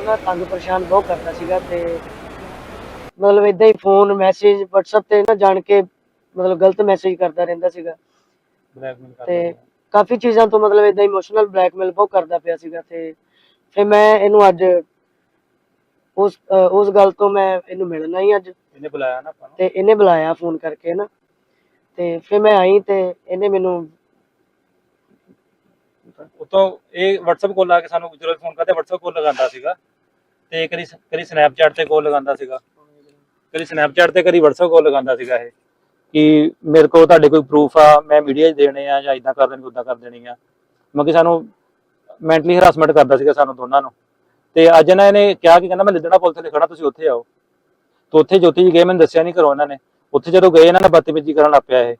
ਤੋਂ ਨਾ ਤੰਗ ਪਰੇਸ਼ਾਨ ਬਹੁਤ ਕਰਦਾ ਸੀਗਾ ਤੇ ਮਤਲਬ ਇਦਾਂ ਹੀ ਫੋਨ ਮੈਸੇਜ WhatsApp ਤੇ ਨਾ ਜਾਣ ਕੇ ਮਤਲਬ ਗਲਤ ਮੈਸੇਜ ਕਰਦਾ ਰਹਿੰਦਾ ਸੀਗਾ। ਬਲੈਕਮੇਲ ਤੇ ਕਾਫੀ ਚੀਜ਼ਾਂ ਤੋਂ ਮਤਲਬ ਇਦਾਂ ਇਮੋਸ਼ਨਲ ਬਲੈਕਮੇਲ ਬਹੁਤ ਕਰਦਾ ਪਿਆ ਸੀਗਾ ਤੇ ਫਿਰ ਮੈਂ ਇਹਨੂੰ ਅੱਜ ਉਸ ਉਸ ਗੱਲ ਤੋਂ ਮੈਂ ਇਹਨੂੰ ਮਿਲਣਾ ਹੀ ਅੱਜ। ਇਹਨੇ ਬੁਲਾਇਆ ਨਾ ਆਪਾਂ ਨੂੰ। ਤੇ ਇਹਨੇ ਬੁਲਾਇਆ ਫੋਨ ਕਰਕੇ ਨਾ। ਤੇ ਫਿਰ ਮੈਂ ਆਈ ਤੇ ਇਹਨੇ ਮੈਨੂੰ ਉਤੋਂ ਇਹ WhatsApp ਕਾਲ ਲਾ ਕੇ ਸਾਨੂੰ ਜਦੋਂ ਫੋਨ ਕਰਦੇ WhatsApp ਕਾਲ ਲਗਾਉਂਦਾ ਸੀਗਾ। ਤੇ ਕਦੀ ਕਦੀ Snapchat ਤੇ ਕਾਲ ਲਗਾਉਂਦਾ ਸੀਗਾ। ਕਦੀ Snapchat ਤੇ ਕਦੀ WhatsApp ਕਾਲ ਲਗਾਉਂਦਾ ਸੀਗਾ ਇਹ, ਕਿ ਮੇਰੇ ਕੋਲ ਤੁਹਾਡੇ ਕੋਈ ਪ੍ਰੂਫ ਆ, ਮੈਂ ਮੀਡੀਆ ਦੇਣੇ ਆ ਜਾਂ ਇਦਾਂ ਕਰ ਦੇਣੀ ਉਦਾਂ ਕਰ ਦੇਣੀ ਆ। ਮਤਲਬ ਸਾਨੂੰ ਮੈਂਟਲੀ ਹਰਾਸਮੈਂਟ ਕਰਦਾ ਸੀਗਾ ਸਾਨੂੰ ਦੋਨਾਂ ਨੂੰ। ਤੇ ਅੱਜ ਨਾ ਇਹਨੇ ਕਿਹਾ ਕਿ ਕਹਿੰਦਾ ਮੈਂ ਲਿੱਦੜਾ ਪੁਲ ਤੇ ਖੜਾ ਤੁਸੀਂ ਉੱਥੇ ਆਓ। ਤੇ ਉੱਥੇ ਜੋਤੀ ਜੀ ਗਏ, ਮੈਨੂੰ ਦੱਸਿਆ ਨਹੀਂ ਘਰੋਂ ਇਹਨਾਂ ਨੇ। ਉੱਥੇ ਜਦੋਂ ਗਏ, ਇਹਨਾਂ ਨੇ ਬਦਤਮੀਜ਼ੀ ਕਰਨ ਲੱਗ ਪਿਆ ਇਹ।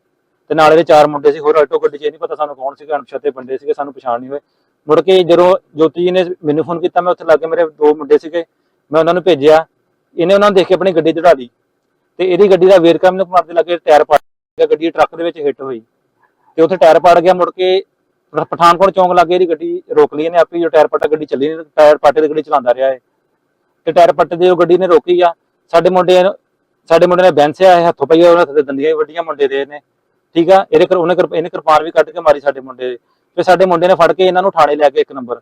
ਤੇ ਨਾਲ ਇਹਦੇ ਚਾਰ ਮੁੰਡੇ ਸੀ, ਹੋਰ ਆਟੋ ਗੱਡੀ 'ਚ ਇਹ ਨਹੀਂ ਪਤਾ ਸਾਨੂੰ ਕੌਣ ਸੀਗਾ, ਅਣਪਛਾਤੇ ਬੰਦੇ ਸੀਗੇ, ਸਾਨੂੰ ਪਛਾਣ ਨਹੀਂ ਹੋਏ। ਮੁੜ ਕੇ ਜਦੋਂ ਜੋਤੀ ਜੀ ਨੇ ਮੈਨੂੰ ਫੋਨ ਕੀਤਾ, ਮੈਂ ਉੱਥੇ ਲੱਗੇ ਮੇਰੇ ਦੋ ਮੁੰਡੇ ਸੀਗੇ, ਮੈਂ ਉਹਨਾਂ ਨੂੰ ਭੇਜਿਆ। ਇਹਨੇ ਉਹਨਾਂ ਨੂੰ ਦੇਖ ਕੇ ਆਪਣੀ ਗੱਡੀ ਚੜਾ ਲਈ। ਤੇ ਇਹਦੀ ਗੱਡੀ ਦਾ ਵੇਰਕਾ ਮੈਨੂੰ ਮਾਰਦੇ ਲੱਗੇ, ਟਾਇਰ ਪੜ ਗਿਆ, ਗੱਡੀ ਟਰੱਕ ਦੇ ਵਿੱਚ ਹਿੱਟ ਹੋਈ। ਤੇ ਉੱਥੇ ਟਾਇਰ ਪੜ ਗਿਆ, ਮੁੜ ਕੇ ਪਠਾਨਕੋਟ ਚੌਂਕ ਲੱਗੇ ਇਹਦੀ ਗੱਡੀ ਰੋਕ ਲਈ ਇਹਨੇ ਆਪੇ ਜੋ ਟਾਇਰ ਪੱਟਾ ਗੱਡੀ ਚੱਲੀ ਨਹੀਂ, ਟਾਇਰ ਪਾਟੇ ਦੀ ਗੱਡੀ ਚਲਾਉਂਦਾ ਰਿਹਾ ਇਹ। ਤੇ ਟਾਇਰ ਪੱਟੇ ਦੀ ਉਹ ਗੱਡੀ ਨੇ ਰੋਕੀ ਆ। ਸਾਡੇ ਮੁੰਡੇ ਸਾਡੇ ਮੁੰਡੇ ਨੇ ਬੈਂਸਿਆ ਇਹ ਹੱਥੋਂ ਪਈ ਉਹਨਾਂ ਤੇ ਦੰਦੀਆਂ ਵੱਡੀਆਂ ਮੁੰਡੇ ਦੇ ਨੇ ਠੀਕ ਆ? ਇਹਦੇ ਕਰ, ਉਹਨੇ ਇਹਨੇ ਕਿਰਪਾਨ ਵੀ ਕੱਢ ਕੇ ਮਾਰੀ ਸਾਡੇ ਮੁੰਡੇ ਫਿਰ ਸਾਡੇ ਮੁੰਡੇ ਨੇ ਫੜ ਕੇ ਇਹਨਾਂ ਨੂੰ ਥਾਣੇ ਲੈ ਕੇ ਇੱਕ ਨੰਬਰ।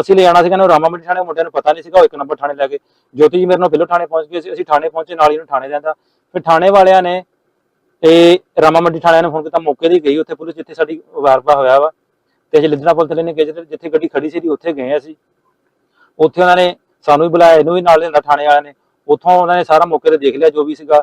ਅਸੀਂ ਲੈ ਜਾਣਾ ਸੀਗਾ ਨਾ ਰਾਮਾ ਮੰਡੀ ਥਾਣੇ, ਮੁੰਡਿਆਂ ਨੂੰ ਪਤਾ ਨਹੀਂ ਸੀਗਾ, ਉਹ ਇੱਕ ਨੰਬਰ ਥਾਣੇ ਲੈ ਕੇ ਜੋਤੀ ਜੀ ਮੇਰੇ ਨਾਲ ਪਹਿਲਾਂ ਥਾਣੇ ਪਹੁੰਚ ਗਏ ਸੀ, ਅਸੀਂ ਥਾਣੇ ਪਹੁੰਚੇ, ਨਾਲ ਹੀ ਉਹਨੂੰ ਥਾਣੇ ਲਿਆਂਦਾ। ਫਿਰ ਥਾਣੇ ਵਾਲਿਆਂ ਨੇ ਤੇ ਰਾਮਾ ਮੰਡੀ ਥਾਣਿਆਂ ਨੇ ਫੋਨ ਕੀਤਾ, ਮੌਕੇ ਦੀ ਗਈ ਉੱਥੇ ਪੁਲਿਸ, ਜਿੱਥੇ ਸਾਡੀ ਵਾਰਪਾ ਹੋਇਆ ਵਾ। ਤੇ ਅਸੀਂ ਲਿੱਦਣਾ ਪੁਲ ਥੱਲੇ ਨੇ ਗਏ ਜਿੱਥੇ- ਜਿੱਥੇ ਗੱਡੀ ਖੜੀ ਸੀ ਉੱਥੇ ਗਏ ਅਸੀਂ। ਉੱਥੇ ਉਹਨਾਂ ਨੇ ਸਾਨੂੰ ਵੀ ਬੁਲਾਇਆ, ਇਹਨੂੰ ਵੀ ਨਾਲ ਲਿਆਂਦਾ ਥਾਣੇ ਵਾਲਿਆਂ ਨੇ। ਉੱਥੋਂ ਉਹਨਾਂ ਨੇ ਸਾਰਾ ਮੌਕੇ ਤੇ ਦੇਖ ਲਿਆ ਜੋ ਵੀ ਸੀਗਾ।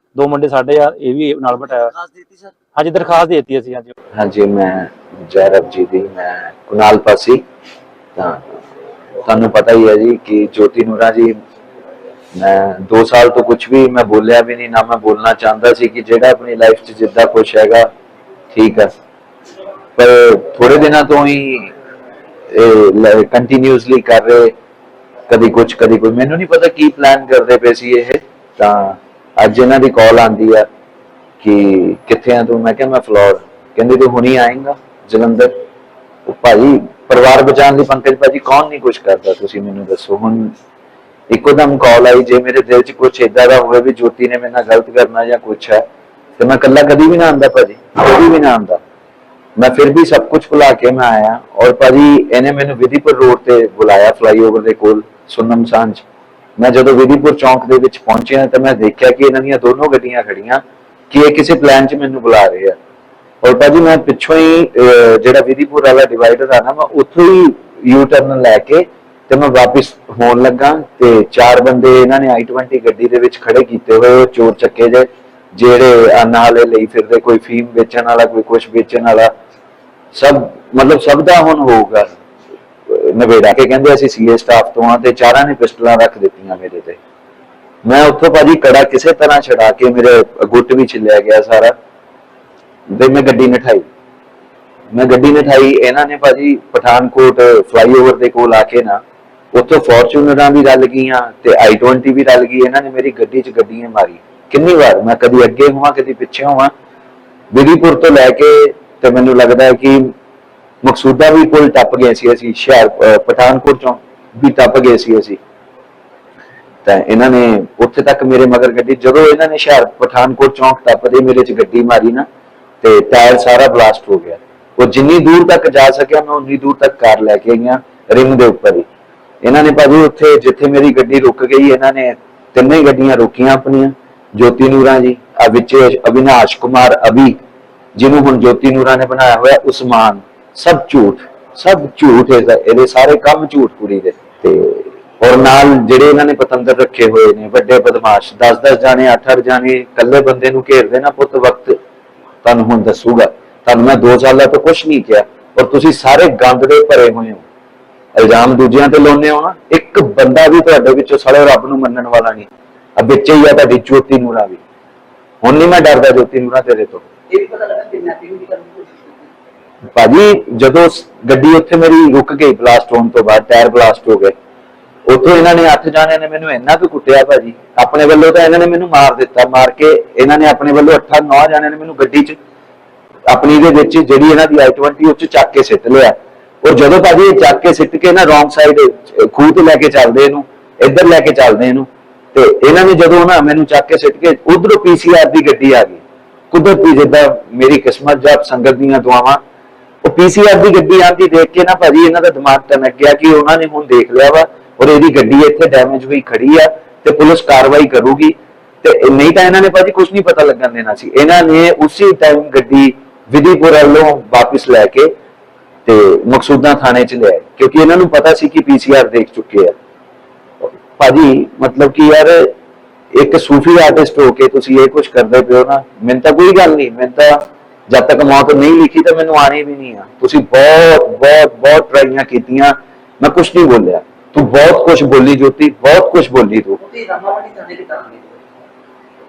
ਦੋ ਮੁੰਡੇ ਸਾਡੇ ਆ ਇਹ ਵੀ ਨਾਲ ਬਿਠਾਇਆ। ਖਾਸ ਦਿੱਤੀ ਸਰ? ਹਾਂਜੀ ਦਰਖਾਸਤ ਦੇ ਦਿੱਤੀ ਅਸੀਂ ਹਾਂਜੀ। ਹਾਂਜੀ ਮੈਂ ਜੈਰਬ ਜੀ ਦੀ ਮੈਂ ਕੁਨਾਲ ਪਾਸੀ। ਤਾਂ ਤੁਹਾਨੂੰ ਪਤਾ ਹੀ ਹੈ ਜੀ ਕਿ ਜੋਤੀ ਨੂਰਾ ਜੀ ਮੈਂ 2 ਸਾਲ ਤੋਂ ਕੁਝ ਵੀ ਮੈਂ ਬੋਲਿਆ ਵੀ ਨਹੀਂ ਨਾ ਮੈਂ ਬੋਲਣਾ ਚਾਹੁੰਦਾ ਸੀ ਕਿ ਜਿਹੜਾ ਆਪਣੀ ਲਾਈਫ 'ਚ ਜਿੱਦਾਂ ਕੁਝ ਹੈਗਾ ਠੀਕ ਹੈ ਪਰ ਥੋੜੇ ਦਿਨਾਂ ਤੋਂ ਹੀ ਇਹ ਕੰਟੀਨਿਊਸਲੀ ਕਰ ਰਹੇ ਕਦੀ ਕੁਝ ਕਦੀ ਕੋਈ। ਮੈਨੂੰ ਨਹੀਂ ਪਤਾ ਕੀ ਪਲਾਨ ਕਰਦੇ ਪਏ ਸੀ ਇਹ ਤਾਂ ਅੱਜ ਇਹਨਾਂ ਦੀ ਕਾਲ ਆਂਦੀ ਆ ਕਿ ਕਿੱਥੇ ਆ ਤੂੰ? ਮੈਂ ਕਿਹਾ, ਮੈਂ ਫਲੋਰ। ਕਹਿੰਦੇ ਤੂੰ ਹੁਣੀ ਆਏਗਾ, ਜਲੰਧਰ। ਉਹ ਭਾਈ, ਪਰਿਵਾਰ ਬਚਾਉਣ ਲਈ ਪੰਕਜ ਭਾਜੀ ਕੌਣ ਨਹੀਂ ਕੁਝ ਕਰਦਾ, ਤੁਸੀਂ ਮੈਨੂੰ ਦੱਸੋ। ਹੁਣ ਇੱਕੋਦਮ ਕਾਲ ਆਈ, ਜੇ ਮੇਰੇ ਦਿਲ 'ਚ ਕੁਝ ਇਦਾਂ ਦਾ ਹੋਵੇ ਵੀ ਜੋਤੀ ਨੇ ਮੇਰੇ ਨਾਲ ਗਲਤ ਕਰਨਾ ਜਾਂ ਕੁਝ ਹੈ, ਤੇ ਮੈਂ ਇਕੱਲਾ ਕਦੀ ਵੀ ਨਾ ਆਂਦਾ ਭਾਜੀ, ਕਦੀ ਵੀ ਨਾ ਆਂਦਾ ਮੈਂ ਫਿਰ ਵੀ ਸਭ ਕੁਝ ਭੁਲਾ ਕੇ ਮੈਂ ਆਇਆ, ਔਰ ਭਾਜੀ, ਇਹਨੇ ਮੈਨੂੰ ਵਿਧੀਪੁਰ ਰੋਡ ਤੇ ਬੁਲਾਇਆ ਫਲਾਈਓਵਰ ਦੇ ਕੋਲ, ਸੁਨਮ ਸਾਂਝ। ਮੈਂ ਜਦੋਂ ਵਿਧੀਪੁਰ ਚੌਂਕ ਦੇ ਵਿੱਚ ਪਹੁੰਚਿਆ ਤਾਂ ਮੈਂ ਦੇਖਿਆ ਕਿ ਇਹਨਾਂ ਦੀਆਂ ਦੋਨੋਂ ਗੱਡੀਆਂ ਖੜੀਆਂ ਕਿ ਇਹ ਕਿਸੇ ਪਲਾਨ 'ਚ ਮੈਨੂੰ ਬੁਲਾ ਰਹੇ ਆ। ਔਰ ਭਾਜੀ ਮੈਂ ਪਿੱਛੋਂ ਹੀ ਜਿਹੜਾ ਵਿਧੀਪੁਰ ਵਾਲਾ ਡਿਵਾਈਡਰ ਆ ਨਾ, ਮੈਂ ਉੱਥੋਂ ਹੀ ਯੂ ਟਰਨ ਲੈ ਕੇ ਤੇ ਮੈਂ ਵਾਪਸ ਹੋਣ ਲੱਗਾ ਤੇ ਚਾਰ ਬੰਦੇ ਇਹਨਾਂ ਨੇ i20 ਗੱਡੀ ਦੇ ਵਿੱਚ ਖੜੇ ਕੀਤੇ ਹੋਏ ਚੋਰ ਚੱਕੇ ਜੇ ਜਿਹੜੇ ਅੰਨ ਲਈ ਫਿਰਦੇ, ਕੋਈ ਫੀਮ ਵੇਚਣ ਵਾਲਾ, ਕੋਈ ਕੁਝ ਵੇਚਣ ਵਾਲਾ। ਸਭ, ਮਤਲਬ ਸਭ ਦਾ ਹੁਣ ਹੋਊਗਾ। ਨਵੇੜਾ ਕੇ ਕਹਿੰਦੇ ਅਸੀਂ ਸੀਏ ਸਟਾਫ ਤੋਂ ਆ ਤੇ ਚਾਰਾਂ ਨੇ ਪਿਸਟਲਾਂ ਰੱਖ ਦਿੱਤੀਆਂ ਮੇਰੇ ਤੇ। ਮੈਂ ਉੱਥੋਂ ਭਾਜੀ ਕੜਾ ਕਿਸੇ ਤਰ੍ਹਾਂ ਛਡਾ ਕੇ ਮੇਰੇ ਗੁੱਟ ਵੀ ਛਿੱਲਿਆ ਗਿਆ ਸਾਰਾ ਤੇ ਮੈਂ ਗੱਡੀ ਨਠਾਈ। ਮੈਂ ਗੱਡੀ ਨਠਾਈ, ਇਹਨਾਂ ਨੇ ਭਾਜੀ ਪਠਾਨਕੋਟ ਫਲਾਈਓਵਰ ਦੇ ਕੋਲ ਆ ਕੇ ਨਾ ਉੱਥੋਂ ਫੋਰਚੂਨਰਾਂ ਵੀ ਰਲ ਗਈਆਂ ਤੇ i20 ਵੀ ਰਲ ਗਈ, ਇਹਨਾਂ ਨੇ ਮੇਰੀ ਗੱਡੀ 'ਚ ਗੱਡੀਆਂ ਮਾਰੀ। ਕਿੰਨੀ ਵਾਰ? ਮੈਂ ਕਦੀ ਅੱਗੇ ਹੋਵਾਂ, ਕਦੀ ਪਿੱਛੇ ਹੋਵਾਂ? ਵਿਧੀਪੁਰ ਤੋਂ ਲੈ ਕੇ ਤੇ ਮੈਨੂੰ ਲੱਗਦਾ ਹੈ ਕਿ ਮਕਸੂਦਾ ਵੀ ਪੁਲ ਟੱਪ ਗਏ ਸੀ ਅਸੀਂ, ਸ਼ਹਿਰ ਪਠਾਨਕੋਟ ਚੋਂ ਵੀ ਟੱਪ ਗਏ ਸੀ ਅਸੀਂ। ਤਾਂ ਇਹਨਾਂ ਨੇ ਉੱਥੇ ਤੱਕ ਮੇਰੇ ਮਗਰ ਗੱਡੀ, ਜਦੋਂ ਇਹਨਾਂ ਨੇ ਸ਼ਹਿਰ, ਪਠਾਨਕੋਟ ਚੌਂਕ ਟੱਪਦੇ ਮੇਰੇ 'ਚ ਗੱਡੀ ਮਾਰੀ ਨਾ, ਤੇ ਟਾਇਰ ਸਾਰਾ ਬਲਾਸਟ ਹੋ ਗਿਆ। ਉਹ ਜਿੰਨੀ ਦੂਰ ਤੱਕ ਜਾ ਸਕਿਆ, ਮੈਂ ਉਨੀ ਦੂਰ ਤੱਕ ਕਾਰ ਲੈ ਕੇ ਗਿਆ ਰਿੰਗ ਦੇ ਉੱਪਰ ਹੀ। ਇਹਨਾਂ ਨੇ ਭਾਜੀ ਉੱਥੇ, ਜਿੱਥੇ ਮੇਰੀ ਗੱਡੀ ਰੁਕ ਗਈ, ਇਹਨਾਂ ਨੇ ਤਿੰਨੇ ਗੱਡੀਆਂ ਰੋਕੀਆਂ ਆਪਣੀਆਂ, ਜੋਤੀ ਨੂਰਾਂ ਜੀ, ਆ ਵਿੱਚ ਅਵਿਨਾਸ਼ ਕੁਮਾਰ ਅਭੀ, ਜਿਹਨੂੰ ਹੁਣ ਜੋਤੀ ਨੂਰਾ ਨੇ ਬਣਾਇਆ ਹੋਇਆ, ਉਸਮਾਨ। ਸਭ ਝੂਠ ਸਭ ਝੂਠ ਇਹਦਾ ਇਹਦੇ ਸਾਰੇ ਕੰਮ ਝੂਠ ਕੁੜੀ ਦੇ। ਤੇ ਔਰ ਨਾਲ ਜਿਹੜੇ ਇਹਨਾਂ ਨੇ ਪਤੰਦਰ ਰੱਖੇ ਹੋਏ ਨੇ, ਵੱਡੇ ਬਦਮਾਸ਼ 10-10 ਜਾਣੇ 8-8 ਜਾਣੇ, ਇਕੱਲੇ ਬੰਦੇ ਨੂੰ ਘੇਰਦੇ ਨਾ ਪੁੱਤ ਵਕਤ, ਤੁਹਾਨੂੰ ਹੁਣ ਦੱਸੂਗਾ। ਤੁਹਾਨੂੰ ਮੈਂ 2 ਸਾਲਾਂ ਤੋਂ ਕੁਝ ਨਹੀਂ ਕਿਹਾ ਔਰ ਤੁਸੀਂ ਸਾਰੇ ਗੰਦ ਦੇ ਭਰੇ ਹੋਏ ਹੋ। ਇਲਜ਼ਾਮ ਦੂਜਿਆਂ ਤੇ ਲਾਉਂਦੇ ਹੋ ਨਾ, ਇੱਕ ਬੰਦਾ ਵੀ ਤੁਹਾਡੇ ਵਿੱਚੋਂ ਸਾਰੇ ਰੱਬ ਨੂੰ ਮੰਨਣ ਵਾਲਾ ਨਹੀਂ। ਆ ਵਿੱਚ ਹੀ ਆ ਤੁਹਾਡੀ ਜੋਤੀ ਨੂਰਾ ਵੀ। ਹੁਣ ਨਹੀਂ ਮੈਂ ਡਰਦਾ ਜੋਤੀ ਨੂਰਾ ਤੇਰੇ ਤੋਂ। ਇਹ ਵੀ ਪਤਾ ਲੱਗਾ ਕਿਡਨੈਪਿੰਗ ਵੀ ਕਰਨ ਕੋਸ਼ਿਸ਼ ਭਾਜੀ, ਜਦੋਂ ਗੱਡੀ ਉੱਥੇ ਮੇਰੀ ਰੁਕ ਗਈ ਬਲਾਸਟ ਹੋਣ ਤੋਂ ਬਾਅਦ ਟਾਇਰ ਬਲਾਸਟ ਹੋ ਗਏ, ਉੱਥੇ ਇਹਨਾਂ ਨੇ ਅੱਠ ਜਾਣਿਆਂ ਨੇ ਮੈਨੂੰ ਇੰਨਾ ਕੁ ਕੁੱਟਿਆ ਭਾਜੀ। ਆਪਣੇ ਵੱਲੋਂ ਤਾਂ ਇਹਨਾਂ ਨੇ ਮੈਨੂੰ ਮਾਰ ਦਿੱਤਾ, ਮਾਰ ਕੇ ਇਹਨਾਂ ਨੇ ਆਪਣੇ ਵੱਲੋਂ ਅੱਠਾਂ ਨੌ ਜਾਣਿਆਂ ਨੇ ਮੈਨੂੰ ਗੱਡੀ 'ਚ, ਆਪਣੀ ਦੇ ਵਿੱਚ ਜਿਹੜੀ ਇਹਨਾਂ ਦੀ i20 ਉੱਚ ਚੱਕ ਕੇ ਸਿੱਟ ਲਿਆ। ਔਰ ਜਦੋਂ ਭਾਜੀ ਇਹ ਚੱਕ ਕੇ ਸਿੱਟ ਕੇ ਨਾ ਰੋਂਗ ਸਾਈਡ ਖੂਹ ਤੇ ਲੈ ਕੇ ਚੱਲਦੇ ਇਹਨੂੰ, ਇੱਧਰ ਲੈ ਕੇ ਚੱਲਦੇ ਇਹਨੂੰ, ਤੇ ਇਹਨਾਂ ਨੇ ਜਦੋਂ ਨਾ ਮੈਨੂੰ ਚੱਕ ਕੇ ਸਿੱਟ ਕੇ ਉਧਰੋਂ ਪੀਸੀਆਰ ਦੀ ਗੱਡੀ ਆ ਗਈ। ਕੁਦਰਤੀ ਜਿੱਦਾਂ ਮੇਰੀ ਕਿਸਮਤ ਜਾਂ ਸੰਗਤ ਦੀਆਂ ਦੁਆਵਾਂ ਉਹ ਪੀਸੀਆਰ ਦੀ ਗੱਡੀ ਆਂਦੀ ਦੇਖ ਕੇ ਨਾ ਭਾਜੀ ਇਹਨਾਂ ਦਾ ਦਿਮਾਗ ਟਨਕ ਗਿਆ ਕਿ ਉਹਨਾਂ ਨੇ ਹੁਣ ਦੇਖ ਲਿਆ ਵਾ ਔਰ ਇਹਦੀ ਗੱਡੀ ਇੱਥੇ ਡੈਮੇਜ ਹੋਈ ਖੜੀ ਆ ਤੇ ਪੁਲਿਸ ਕਾਰਵਾਈ ਕਰੂਗੀ। ਤੇ ਨਹੀਂ ਤਾਂ ਇਹਨਾਂ ਨੇ ਭਾਜੀ ਕੁਝ ਨਹੀਂ ਪਤਾ ਲੱਗਣ ਦੇਣਾ ਸੀ। ਇਹਨਾਂ ਨੇ ਉਸੇ ਟਾਈਮ ਗੱਡੀ ਵਿਧੀਪੁਰ ਵੱਲੋਂ ਵਾਪਸ ਲੈ ਕੇ ਤੇ ਮਕਸੂਦਾਂ ਥਾਣੇ ਚ ਲਿਆਏ। ਕਿਉਂਕਿ ਇਹਨਾਂ ਨੂੰ ਪਤਾ ਸੀ ਕਿ ਪੀਸੀਆਰ ਦੇਖ ਚੁੱਕੇ ਆ। ਭਾਜੀ ਮਤਲਬ ਕਿ ਯਾਰ ਇੱਕ ਸੂਫੀ ਆਰਟਿਸਟ ਹੋ ਕੇ ਤੁਸੀਂ ਇਹ ਕੁਝ ਕਰਦੇ ਪਿਓ ਨਾ, ਮੈਨੂੰ ਤਾਂ ਕੋਈ ਗੱਲ ਨਹੀਂ, ਮੈਨੂੰ ਤਾਂ ਜਦ ਤੱਕ ਮੌਤ ਨਹੀਂ ਲਿਖੀ ਤਾਂ ਮੈਨੂੰ ਆਣੀ ਵੀ ਨਹੀਂ ਆ। ਤੁਸੀਂ ਬਹੁਤ ਬਹੁਤ ਬਹੁਤ ਟਰਾਈਆਂ ਕੀਤੀਆਂ। ਮੈਂ ਕੁਝ ਨਹੀਂ ਬੋਲਿਆ। ਤੂੰ ਬਹੁਤ ਕੁਝ ਬੋਲੀ ਜੋਤੀ ਬਹੁਤ ਕੁਝ ਬੋਲੀ ਤੂੰ।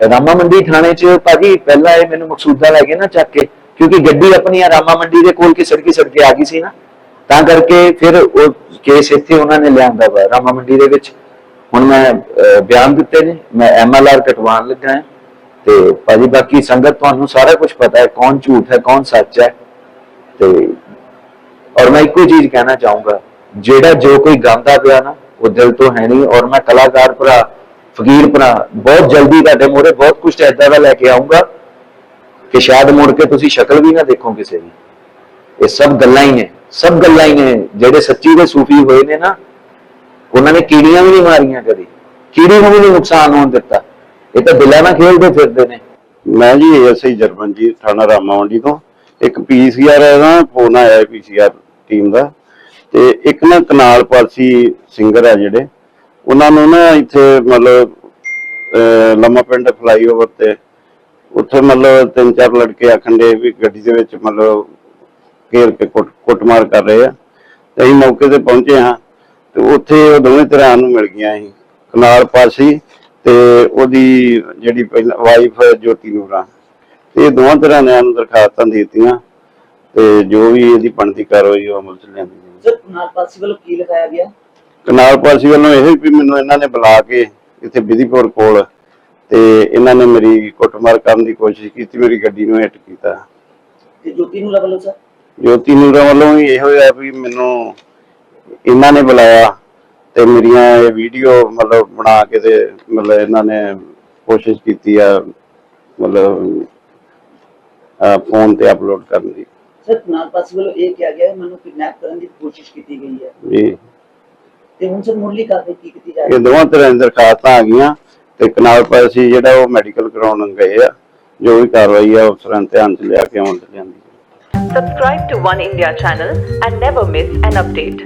ਰਾਮਾ ਮੰਡੀ ਥਾਣੇ 'ਚ ਭਾਜੀ ਪਹਿਲਾਂ ਇਹ ਮੈਨੂੰ ਮਕਸੂਦਾ ਲੈ ਗਏ ਨਾ ਚੱਕ ਕੇ ਕਿਉਂਕਿ ਗੱਡੀ ਆਪਣੀ ਆ ਰਾਮਾ ਮੰਡੀ ਦੇ ਕੋਲ ਕੀ ਸੜਕੀ ਸੜਕੇ ਆ ਗਈ ਸੀ ਨਾ। ਤਾਂ ਕਰਕੇ ਫਿਰ ਉਹ ਕੇਸ ਇੱਥੇ ਉਹਨਾਂ ਨੇ ਲਿਆਂਦਾ ਵਾ ਰਾਮਾ ਮੰਡੀ ਦੇ ਵਿੱਚ। ਹੁਣ ਮੈਂ ਬਿਆਨ ਦਿੱਤੇ ਨੇ ਮੈਂ ਐਮਐਲਆਰ ਕਟਵਾਉਣ ਲੱਗਾ ਹਾਂ। ਤੇ ਭਾਜੀ ਬਾਕੀ ਸੰਗਤ ਤੁਹਾਨੂੰ ਸਾਰਾ ਕੁਝ ਪਤਾ ਹੈ, ਕੌਣ ਝੂਠ ਹੈ, ਕੌਣ ਸੱਚ ਹੈ। ਤੇ ਔਰ ਮੈਂ ਇੱਕੋ ਚੀਜ਼ ਕਹਿਣਾ ਚਾਹੂੰਗਾ, ਜਿਹੜਾ ਜੋ ਕੋਈ ਗਾਉਂਦਾ ਪਿਆ ਨਾ, ਉਹ ਦਿਲ ਤੋਂ ਹੈ ਨਹੀਂ। ਔਰ ਮੈਂ ਕਲਾਕਾਰ ਭਰਾ, ਫਕੀਰ ਭਰਾ, ਬਹੁਤ ਜਲਦੀ ਤੁਹਾਡੇ ਮੂਹਰੇ ਬਹੁਤ ਕੁਝ ਏਦਾਂ ਦਾ ਲੈ ਕੇ ਆਉਂਗਾ ਕਿ ਸ਼ਾਇਦ ਮੁੜ ਕੇ ਤੁਸੀਂ ਸ਼ਕਲ ਵੀ ਨਾ ਦੇਖੋ ਕਿਸੇ ਦੀ। ਇਹ ਸਭ ਗੱਲਾਂ ਹੀ ਨੇ, ਸਭ ਗੱਲਾਂ ਹੀ ਨੇ, ਜਿਹੜੇ ਸੱਚੀ ਦੇ ਸੂਫੀ ਹੋਏ ਨੇ ਨਾ, ਉਹਨਾਂ ਨੇ ਕੀੜੀਆਂ ਵੀ ਨਹੀਂ ਮਾਰੀਆਂ ਕਦੀ। ਕੀੜੀ ਨੂੰ ਵੀ ਨਹੀਂ ਨੁਕਸਾਨ ਹੋਣ ਦਿੱਤਾ। ਇਹ ਤਾਂ ਦਿਲਾਂ ਨਾਲ ਖੇਡਦੇ ਫਿਰਦੇ ਨੇ। ਮੈਂ ਜੀ ਐਸਆਈ ਜਰਮਨ ਜੀ ਥਾਣਾ ਰਾਮਾ ਤੋਂ। ਇੱਕ ਪੀਸੀਆਰ ਦਾ ਫੋਨ ਆਇਆ ਪੀਸੀਆਰ ਟੀਮ ਦਾ। ਤੇ ਇੱਕ ਨਾ ਕਨਾਲ ਪਾਲਸੀ ਸਿੰਗਰ ਆ ਜਿਹੜੇ, ਉਹਨਾਂ ਨੂੰ ਨਾ ਇੱਥੇ ਮਤਲਬ ਲੰਮਾ ਪਿੰਡ ਫਲਾਈਓਵਰ ਤੇ ਉੱਥੇ ਮਤਲਬ ਤਿੰਨ ਚਾਰ ਲੜਕੇ ਆਖਣ ਦੇ ਵੀ ਗੱਡੀ ਦੇ ਵਿੱਚ ਮਤਲਬ ਘੇਰ ਕੇ ਕੁੱਟਮਾਰ ਕਰ ਰਹੇ ਆ। ਤੇ ਅਸੀਂ ਮੌਕੇ ਤੇ ਪਹੁੰਚੇ ਹਾਂ ਤੇ ਉੱਥੇ ਉਹ ਦੋਵੇਂ ਤਰ੍ਹਾਂ ਨੂੰ ਮਿਲ ਗਈਆਂ ਸੀ। ਕਨਾਲ ਪਾਸੀ ਤੇ ਉਹਦੀ ਜਿਹੜੀ ਪਹਿਲਾਂ ਵਾਈਫ ਜੋਤੀ ਨੂਰਾ ਇਹ ਦੋਵਾਂ ਤਰ੍ਹਾਂ ਨੇ ਨੂੰ ਦਰਖਾਸਤਾਂ ਦੇ ਦਿੱਤੀਆਂ ਤੇ ਜੋ ਵੀ ਇਹਦੀ ਬਣਦੀ ਕਾਰਵਾਈ ਉਹ ਅਮਲ ਚ ਲਿਆਂਦੀ। ਸਰ ਨਾਲ ਪਾਸੀ ਵੱਲੋਂ ਕੀ ਲਗਾਇਆ ਗਿਆ? ਕਨਾਲ ਪਾਸੀ ਵੱਲੋਂ ਇਹ ਵੀ ਮੈਨੂੰ ਇਹਨਾਂ ਨੇ ਬੁਲਾ ਕੇ ਇੱਥੇ ਵਿਧੀਪੁਰ ਕੋਲ ਤੇ ਇਹਨਾਂ ਨੇ ਮੇਰੀ ਕੁੱਟਮਾਰ ਕਰਨ ਦੀ ਕੋਸ਼ਿਸ਼ ਕੀਤੀ ਮੇਰੀ ਗੱਡੀ ਨੂੰ ਹਿੱਟ ਕੀਤਾ। ਤੇ ਜੋਤੀ ਨੂੰ ਵੱਲੋਂ ਸਰ? ਜੋਤੀ ਨੂਰਾ ਵੱਲੋਂ ਵੀ ਇਹੋ ਹੋਇਆ ਵੀ ਮੈਨੂੰ ਇਹਨਾਂ ਨੇ ਬੁਲਾਇਆ। ਤੇ ਮੇਰੀਆਂ ਇਹ ਵੀਡੀਓ ਮਤਲਬ ਬਣਾ ਕੇ ਤੇ ਮਤਲਬ ਇਹਨਾਂ ਨੇ ਕੋਸ਼ਿਸ਼ ਕੀਤੀ ਆ ਮਤਲਬ ਫੋਨ ਤੇ ਅਪਲੋਡ ਕਰਨ ਦੀ ਸਰ ਨਾਲ ਪਾਸੀ ਵੱਲੋਂ ਇਹ ਕਿਹਾ ਗਿਆ ਹੈ, ਮੈਨੂੰ ਕਿਡਨੈਪ ਕਰਨ ਦੀ ਕੋਸ਼ਿਸ਼ ਕੀਤੀ ਗਈ ਹੈ ਜੀ ਤੇ ਹੁਣ ਸਰ ਮੁੱਢਲੀ ਕਾਰਵਾਈ ਕੀ ਕੀਤੀ ਜਾ ਇਹ ਰਹੀ ਹੈ ਦੋਵਾਂ ਤਰ੍ਹਾਂ ਦੀਆਂ ਦਰਖਾਸਤਾਂ ਆ ਗਈਆਂ ਤੇ ਕਨਾਲ ਪਾਸੀ ਜਿਹੜਾ ਉਹ ਮੈਡੀਕਲ ਕਰਾਉਣ ਗਏ ਆ ਜੋ ਵੀ ਕਾਰਵਾਈ ਆ ਅਫਸਰਾਂ ਧਿਆਨ ਚ ਲਿਆ ਕੇ ਅਮਲ ਚ ਲਿਆਂਦੀ ਜਾਊਗੀ। Subscribe to One India channel and never miss an update.